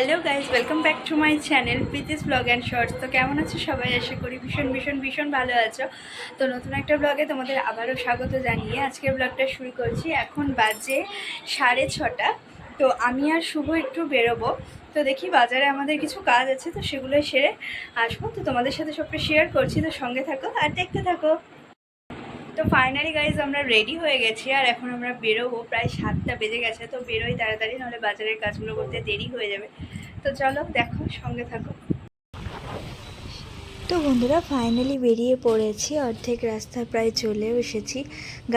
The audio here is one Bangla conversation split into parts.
Hello guys welcome back to my channel Preeti's blog and shorts তো কেমন আছো সবাই? আশা করি ভীষণ ভীষণ ভীষণ ভালো আছো। তো নতুন একটা ব্লগে তোমাদের আবারও স্বাগত জানিয়ে আজকের ব্লগটা শুরু করছি। এখন বাজে সাড়ে ছটা। তো আমি আর শুভ একটু বেরোবো। তো দেখি বাজারে আমাদের কিছু কাজ আছে, তো সেগুলো সেরে আসব। তো তোমাদের সাথে সবটা শেয়ার করছি, তো সঙ্গে থাকো আর দেখতে থাকো। তো ফাইনালি গাইজ আমরা রেডি হয়ে গেছি আর এখন আমরা বেরোবো। প্রায় সাতটা বেজে গেছে, তো বেরোই তাড়াতাড়ি, নাহলে বাজারের কাজগুলো করতে দেরি হয়ে যাবে। তো চলো, দেখো, সঙ্গে থাকো। তো বন্ধুরা ফাইনালি বেরিয়ে পড়েছি। অর্ধেক রাস্তা প্রায় চলেও এসেছি।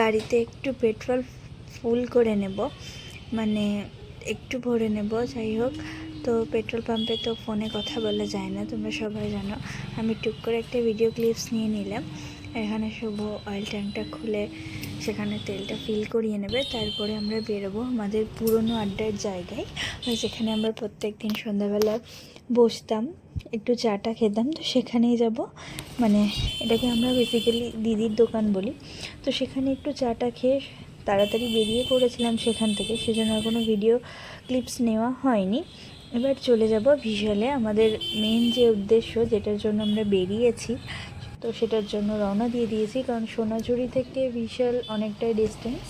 গাড়িতে একটু পেট্রোল ফুল করে নেব। মানে একটু ভরে নেব, যাই হোক। তো পেট্রোল পাম্পে তো ফোনে কথা বলা যায় না, তোমরা সবাই জানো। আমি টুক করে একটা ভিডিও ক্লিপস নিয়ে নিলাম। এখানে শুভ অয়েল ট্যাঙ্কটা খুলে সেখানে তেলটা ফিল করিয়ে নেবে, তারপরে আমরা বেরোবো আমাদের পুরনো আড্ডার জায়গায়। যেখানে আমরা প্রত্যেক দিন সন্ধ্যাবেলা বসতাম, একটু চাটা খেতাম, তো সেখানেই যাব। মানে এটাকে আমরা বেসিক্যালি দিদির দোকান বলি। তো সেখানে একটু চাটা খেয়ে তাড়াতাড়ি বেরিয়ে পড়েছিলাম সেখান থেকে, সেজন্য আর কোনো ভিডিও ক্লিপস নেওয়া হয়নি। এবার চলে যাব ভিশালে আমাদের মেন যে উদ্দেশ্য, যেটার জন্য আমরা বেরিয়েছি তো সেটার জন্য রওনা দিয়ে দিয়েছি। কারণ সোনাঝুরি থেকে বিশাল অনেকটাই ডিস্টেন্স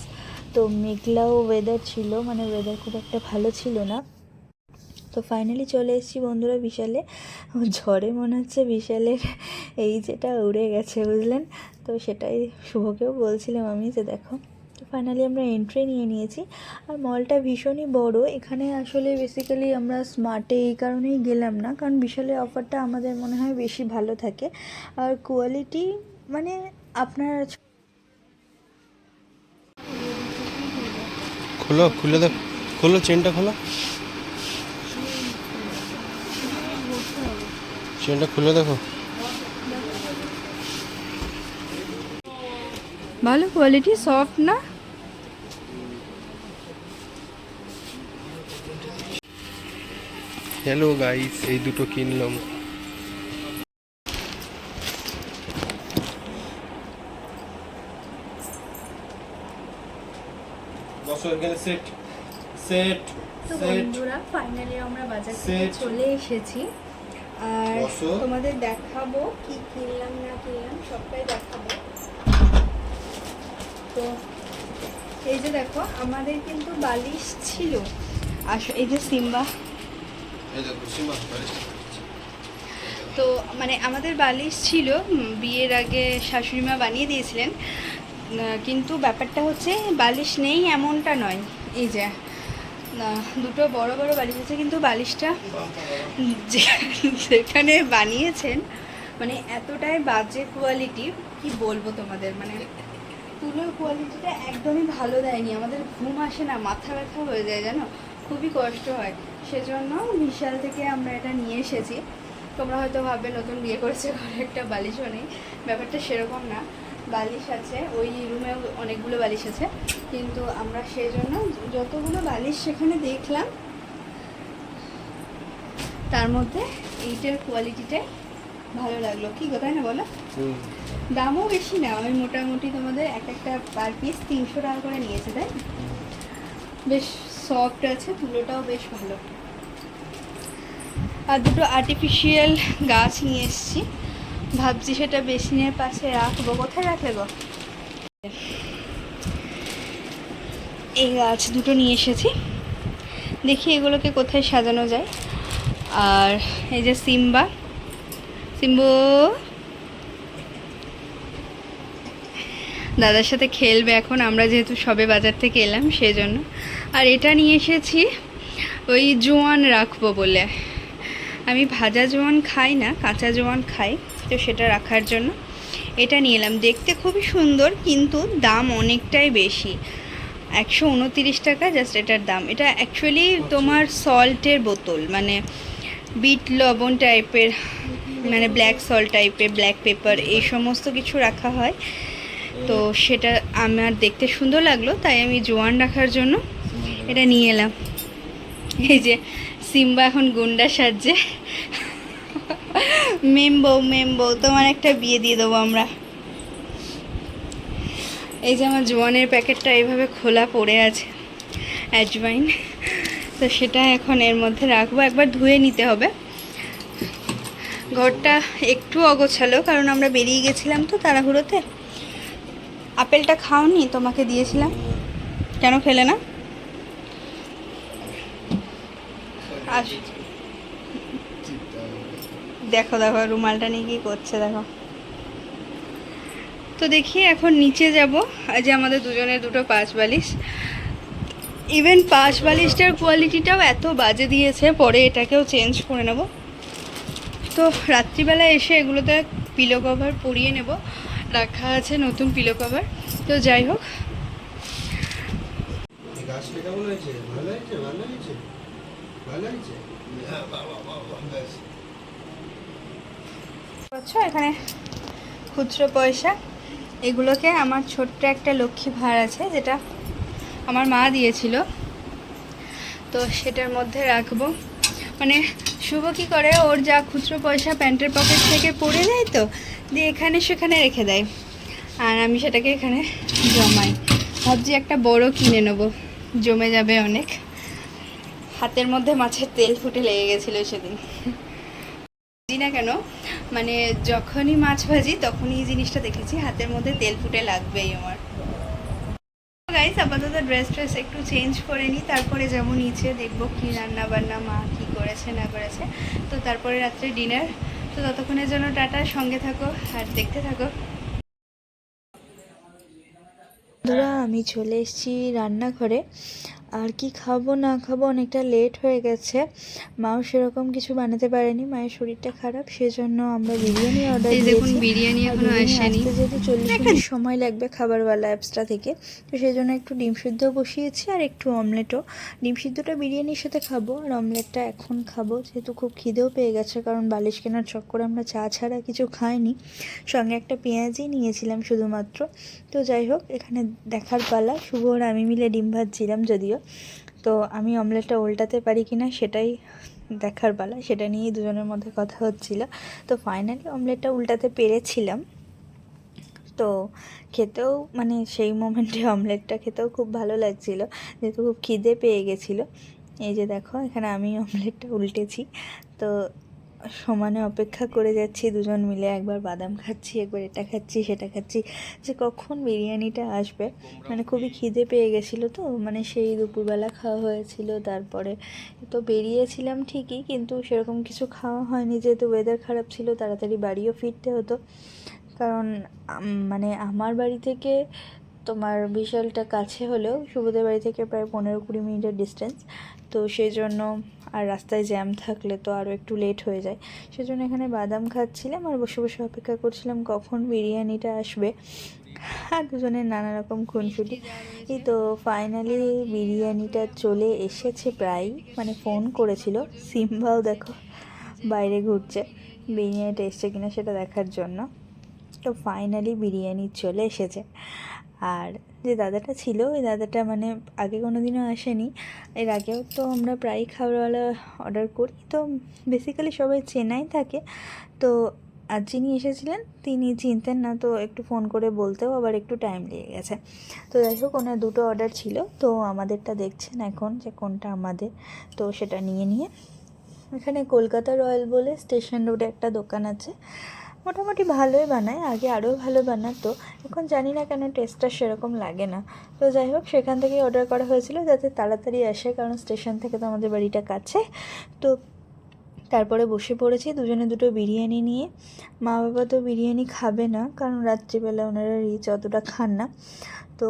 তো মেঘলাও ওয়েদার ছিল মানে ওয়েদার খুব একটা ভালো ছিল না। তো ফাইনালি চলে এসেছি বন্ধুরা বিশালে। ঝড়ে মনে হচ্ছে বিশালের এই যেটা উড়ে গেছে, বুঝলেন? তো সেটাই শুভকেও বলছিলাম আমি যে দেখো ফাইনালি আমরা এন্ট্রি নিয়ে নিয়েছি। আর মলটা ভীষণই বড়। এখানে আসলে বেসিক্যালি আমরা স্মার্টে এই কারণেই গেলাম না। কারণ বিশালের অফারটা আমাদের মনে হয় বেশি ভালো থাকে। আর কোয়ালিটি মানে আপনার খোলো খুলে দেখ। খোলো চেনটা খোলো। চেনটা খুলে দেখো। ভালো কোয়ালিটি সফট না? হ্যালো গাইস এই দুটো কিনলাম। সেট সেট তো বন্ধুরা ফাইনালি আমরা বাজার থেকে চলে এসেছি। আর তোমাদের দেখাবো কি কিনলাম না কিনলাম সবটাই দেখাবো। তো এই যে দেখো আমাদের কিন্তু বালিশ ছিল। আস এই যে সিম্বা তো মানে আমাদের বালিশ ছিল বিয়ের আগে শাশুড়ি মা বানিয়ে দিয়েছিলেন কিন্তু ব্যাপারটা হচ্ছে বালিশ নেই এমনটা নয়। এই যে দুটো বড় বড় বালিশ আছে, কিন্তু বালিশটা যেখানে বানিয়েছেন মানে এতটাই বাজে কোয়ালিটি কি বলব তোমাদের? মানে তুলোর কোয়ালিটিটা একদমই ভালো দেয়নি। আমাদের ঘুম আসে না, মাথা ব্যথা হয়ে যায়, জানো? খুবই কষ্ট হয়। সেজন্য বিশাল থেকে আমরা এটা নিয়ে এসেছি। তোমরা হয়তো ভাববে নতুন বিয়ে করেছে ঘরে একটা বালিশও নেই। ব্যাপারটা সেরকম না। বালিশ আছে ওই রুমেও অনেকগুলো বালিশ আছে। কিন্তু আমরা সেই জন্য যতগুলো বালিশ সেখানে দেখলাম তার মধ্যে এইটার কোয়ালিটিটাই ভালো লাগল। কি গো তাই না বলো? দামও বেশি না ওই মোটামুটি তোমাদের এক একটা পার পিস তিনশো টাকা করে নিয়েছে তাই? বেশ সফট আছে, তুলোটাও বেশ ভালো। আর দুটো আর্টিফিশিয়াল গাছ নিয়ে এসেছি। ভাবছি সেটা বেসিনের পাশে রাখব। কোথায় রাখলে গো? এই গাছ দুটো নিয়ে এসেছি। দেখি এগুলোকে কোথায় সাজানো যায়। আর এই যে সিম্বা। সিম্বু! দাদার সাথে খেলবে এখন, আমরা যেহেতু সবে বাজার থেকে এলাম সেই জন্য আর এটা নিয়ে এসেছি ওই জোয়ান রাখব বলে। আমি ভাজা জোয়ান খাই না কাঁচা জোয়ান খাই তো সেটা রাখার জন্য। এটা নিয়ে এলাম। দেখতে খুবই সুন্দর কিন্তু দাম অনেকটাই বেশি। একশো উনতিরিশ টাকা জাস্ট এটার দাম। এটা অ্যাকচুয়ালি তোমার সল্টের বোতল মানে বিট লবণ টাইপের মানে ব্ল্যাক সল্ট টাইপের ব্ল্যাক পেপার এই সমস্ত কিছু রাখা হয়। তো সেটা আমার দেখতে সুন্দর লাগল তাই আমি জোয়ান রাখার জন্য এটা নিয়ে এলাম। এই যে সিম্বা এখন গুন্ডা সাজছে। মেম বউ মেম বউ তোমার একটা বিয়ে দিয়ে দেবো আমরা। এই যে আমার জোয়ানের প্যাকেটটা এইভাবে খোলা পড়ে আছে, অ্যাজওয়াইন। তো সেটা এখন এর মধ্যে রাখব। একবার ধুয়ে নিতে হবে। ঘরটা একটু অগোছালো, কারণ আমরা বেরিয়ে গেছিলাম তো তাড়াহুড়োতে। আপেলটা খাওনি, তোমাকে দিয়েছিলাম। কেন খেলে না? আস দেখো দেখো, রুমালটা নিয়ে কি করছে, দেখো। তো দেখি এখন নিচে যাব। আজ আমাদের দুজনের দুটো পাঁচ বালিশ। ইভেন পাঁচ বালিশটার কোয়ালিটিটাও এত বাজে দিয়েছে, পরে এটাকেও চেঞ্জ করে নেব। তো রাত্রিবেলা এসে এগুলোতে পিলো কভার পরিয়ে নেব। রাখা আছে নতুন পিলো কভার তো যাই হোক। ভালো হয়েছে? ভালো হয়েছে? পাচ্ছ এখানে খুচরো পয়সা। এগুলোকে আমার ছোট্ট একটা লক্ষ্মী ভার আছে, যেটা আমার মা দিয়েছিল। তো সেটার মধ্যে রাখব। মানে শুভ কি করে? ওর যা খুচরো পয়সা প্যান্টের পকেট থেকে পড়ে যায় তো, দিয়ে এখানে সেখানে রেখে দেয়। আর আমি সেটাকে এখানে জমাই। ভাবছি একটা বড় কিনে নেব। জমে যাবে অনেক। হাতের মধ্যে মাছের তেল ফুটে লেগে গেছিল সেদিন। বুঝি না কেন? মানে যখনই মাছ ভাজি, তখনই এই জিনিসটা দেখেছি, হাতের মধ্যে তেল ফুটে লাগবেই আমার। গাইস আপাতত ড্রেস ট্রেস একটু চেঞ্জ করে নিই, তারপরে যেমন নিচে, দেখব কি রান্না বান্না মা কি করেছে, না করেছে। তো তারপরে রাত্রে ডিনার তো ততক্ষণের জন্য টাটা, সঙ্গে থাকো আর দেখতে থাকো। আমি চলে এসেছি রান্নাঘরে। আর কি খাব না খাব অনেকটা লেট হয়ে গেছে। মাও সেরকম কিছু বানাতে পারেনি মায়ের শরীরটা খারাপ সেজন্য আমরা বিরিয়ানি অর্ডার দিয়েছি। বিরিয়ানি এখনও আসেনি। যেহেতু চল্লিশ মিনিট সময় লাগবে খাবারওয়ালা অ্যাপসটা থেকে তো সেই জন্য একটু ডিম সিদ্ধ বসিয়েছি আর একটু অমলেটও ডিম সিদ্ধটা বিরিয়ানির সাথে খাব আর অমলেটটা এখন খাব যেহেতু খুব খিদেও পেয়ে গেছে কারণ বালিশ কেনার চক্করে আমরা চা ছাড়া কিছু খাইনি। সঙ্গে একটা পেঁয়াজই নিয়েছিলাম শুধুমাত্র। তো যাই হোক এখানে দেখার পালা শুভ আর আমি মিলে ডিম ভাজছিলাম যদিও। তো আমি অমলেটটা উল্টাতে পারি কি না সেটাই দেখার পালা। সেটা নিয়েই দুজনের মধ্যে কথা হচ্ছিল। তো ফাইনালি অমলেটটা উল্টাতে পেরেছিলাম। তো খেতেও মানে সেই মোমেন্টে অমলেটটা খেতেও খুব ভালো লাগছিল। যেহেতু খুব খিদে পেয়ে গেছিল। এই যে দেখো, এখানে আমি অমলেটটা উল্টেছি। তো সমানে অপেক্ষা করে যাচ্ছি, দুজন মিলে একবার বাদাম খাচ্ছি, একবার এটা খাচ্ছি, সেটা খাচ্ছি, যে কখন বিরিয়ানিটা আসবে। মানে খুবই খিদে পেয়ে গেছিল তো মানে সেই দুপুরবেলা খাওয়া হয়েছিল, তারপরে তো বেরিয়েছিলাম ঠিকই, কিন্তু সেরকম কিছু খাওয়া হয়নি, যেহেতু ওয়েদার খারাপ ছিল, তাড়াতাড়ি বাড়িও ফিরতে হতো। কারণ মানে আমার বাড়ি থেকে তোমার বিশালটা কাছে হলেও, শুভদের বাড়ি থেকে প্রায় পনেরো কুড়ি মিনিটের ডিস্টেন্স তো সেই জন্য আর রাস্তায় জ্যাম থাকলে তো আরও একটু লেট হয়ে যায়। সেজন্য এখানে বাদাম খাচ্ছিলাম আর বসে বসে অপেক্ষা করছিলাম কখন বিরিয়ানিটা আসবে। আর দুজনের নানা রকম খুনসুটি। এই তো ফাইনালি বিরিয়ানিটা চলে এসেছে প্রায় মানে ফোন করেছিল। সিম্বাও দেখো, বাইরে ঘুরছে। বিরিয়ানিটা এসছে কিনা সেটা দেখার জন্য। তো ফাইনালি বিরিয়ানি চলে এসেছে। আর যে দাদাটা ছিল, ওই দাদাটা মানে আগে কোনো দিনও আসেনি। এর আগেও তো আমরা প্রায়ই খাবারওয়ালা অর্ডার করি। তো বেসিক্যালি সবাই চেনাই থাকে। তো আর যিনি এসেছিলেন, তিনি চিনতেন না, তো একটু ফোন করে বলতেও আবার একটু টাইম লেগে গেছে। তো যাই হোক, ওনার দুটো অর্ডার ছিল। তো আমাদেরটা দেখছেন এখন যে কোনটা আমাদের। তো সেটা নিয়ে নিয়ে, এখানে কলকাতা রয়্যাল বলে স্টেশন রোডে একটা দোকান আছে। মোটামুটি ভালোই বানায়, আগে আরও ভালো বানাতো। এখন জানি না কেন টেস্টটা সেরকম লাগে না। তো যাই হোক, সেখান থেকেই অর্ডার করা হয়েছিল যাতে তাড়াতাড়ি আসে, কারণ স্টেশন থেকে তো আমাদের বাড়িটা কাছে। তো তারপরে বসে পড়েছি দুজনে দুটো বিরিয়ানি নিয়ে। মা বাবা তো বিরিয়ানি খাবে না, কারণ রাত্রিবেলা ওনারা রিচ অতটা খান না। তো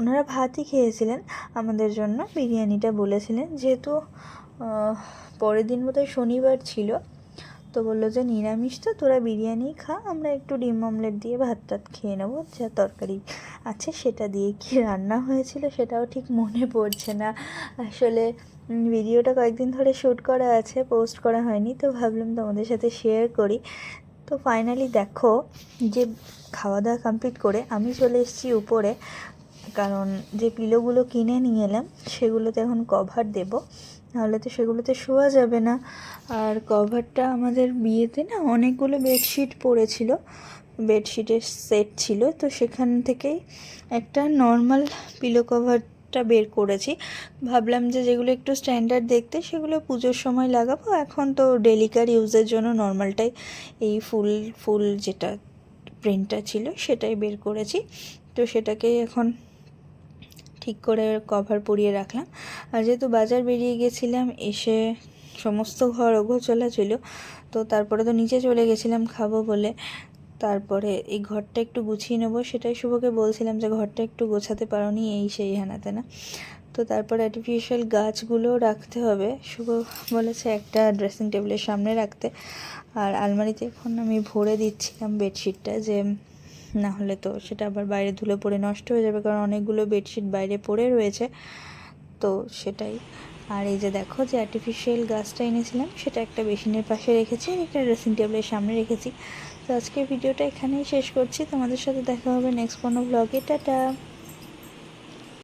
ওনারা ভাতই খেয়েছিলেন, আমাদের জন্য বিরিয়ানিটা বলেছিলেন। যেহেতু পরের দিন বোধহয় শনিবার ছিল তো বলল যে, নিরামিষ তো, তোরা বিরিয়ানি খা, আমরা একটু ডিম অমলেট দিয়ে ভাত টাত খেয়ে নেব, যা তরকারি আছে সেটা দিয়ে কি রান্না হয়েছিল সেটাও ঠিক মনে পড়ছে না। আসলে ভিডিওটা কয়েকদিন ধরে শ্যুট করা আছে, পোস্ট করা হয়নি, তো ভাবলাম তোমাদের সাথে শেয়ার করি। তো ফাইনালি দেখো যে, খাওয়া দাওয়া কমপ্লিট করে আমি চলে এসেছি উপরে, কারণ যে পিলোগুলো কিনে নিয়ে এলাম, সেগুলোতে এখন কভার দেব। নাহলে তো সেগুলোতে শোয়া যাবে না। আর কভারটা আমাদের বিয়েতে না অনেকগুলো বেডশিট পড়েছিল। বেডশিটের সেট ছিল, তো সেখান থেকেই একটা নর্মাল পিলো কভার বের করেছি। ভাবলাম যে যেগুলো একটু স্ট্যান্ডার্ড দেখতে, সেগুলো পুজোর সময় লাগাবো। এখন তো ডেলিকার ইউজের জন্য নর্মালটাই এই ফুল ফুল যেটা প্রিন্টটা ছিল, সেটাই বের করেছি। তো সেটাকেই এখন ঠিক করে কভার পরিয়ে রাখলাম। আর যেহেতু বাজার বেরিয়ে গেছিলাম, এসে সমস্ত ঘর অগোছলা ছিল, তো তারপরে তো নিচে চলে গেছিলাম খাব বলে। তারপরে এই ঘরটা একটু গুছিয়ে নেব, সেটাই শুভকে বলছিলাম যে ঘরটা একটু গোছাতে পারো নি এই সেই হানাতে না। তো তারপর আর্টিফিশিয়াল গাছগুলোও রাখতে হবে। শুভ বলেছে একটা ড্রেসিং টেবিলের সামনে রাখতে। আর আলমারিতে এখন আমি ভরে দিচ্ছিলাম বেডশিটটা যে না হলে তো সেটা আবার বাইরে ধুলে পড়ে নষ্ট হয়ে যাবে, কারণ অনেকগুলো বেডশিট বাইরে পড়ে রয়েছে। তো সেটাই। আর এই যে দেখো যে আর্টিফিশিয়াল গাছটা এনেছিলাম, সেটা একটা বেসিনের পাশে রেখেছি একটা ড্রেসিং টেবিলের সামনে রেখেছি। তো আজকের ভিডিওটা এখানেই শেষ করছি। তোমাদের সাথে দেখা হবে নেক্সট কোনো ব্লগে টাটা!